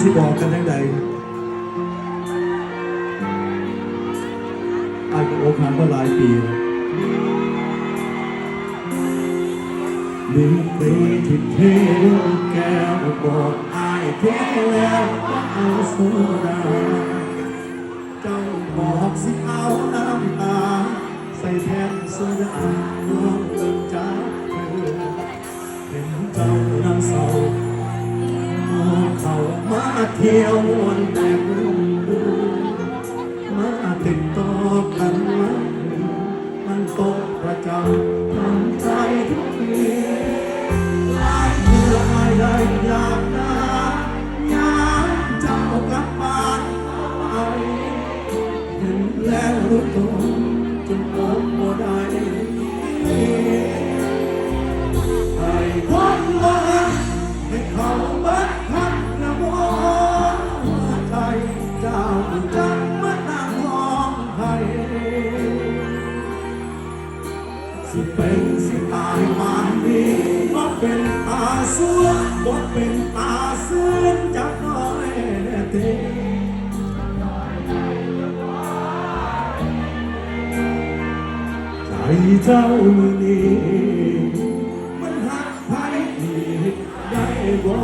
สิบอกกันยังไงอายกับโอ๊คหันมาหลายปีแล้วหนึ่งปีที่เทลูกแก้วบอกไอายเทแล้วว่าเอาโซดาเจ้าบอกสิเอาน้ำตา ใส่แทนโซดาน้องเอิ้นจาเธอเห็นเจ้านั่งเศร้า เที่ยววนแต่บุญมาติดต่อกันมามันตกประจำทำใจทุกทีหลายเมื่อหลายได้อยากได้ยากเจ้ากลับบ้านไปเห็นแล้วรู้ตัวจนผ สิเป็นสิตายมานดีบ่เป็นตาสวนบ่เป็นตาเสื่อนจักน้อยแน่เตใจเจ้านี้มันหักไผอีกได้บ่